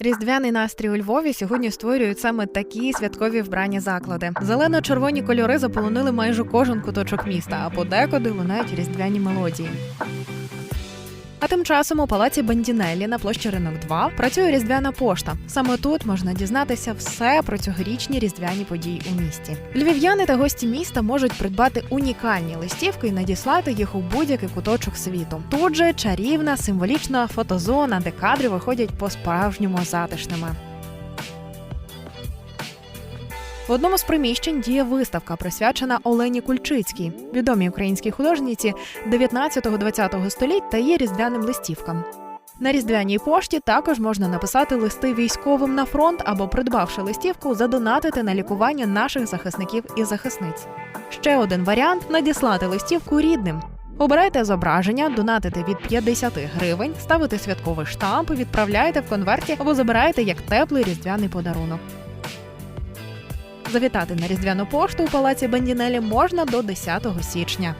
Різдвяний настрій у Львові сьогодні створюють саме такі святкові вбрані заклади. Зелено-червоні кольори заполонили майже кожен куточок міста, а подекуди лунають різдвяні мелодії. А тим часом у палаці Бандінеллі на площі Ринок 2 працює різдвяна пошта. Саме тут можна дізнатися все про цьогорічні різдвяні події у місті. Львів'яни та гості міста можуть придбати унікальні листівки і надіслати їх у будь-який куточок світу. Тут же чарівна символічна фотозона, де кадри виходять по-справжньому затишними. В одному з приміщень діє виставка, присвячена Олені Кульчицькій, відомій українській художниці 19-20 століть та її різдвяним листівкам. На різдвяній пошті також можна написати листи військовим на фронт або, придбавши листівку, задонатити на лікування наших захисників і захисниць. Ще один варіант надіслати листівку рідним. Обирайте зображення, донатите від 50 гривень, ставите святковий штамп, відправляєте в конверті або забираєте як теплий різдвяний подарунок. Завітати на різдвяну пошту у палаці Бандінелі можна до 10 січня.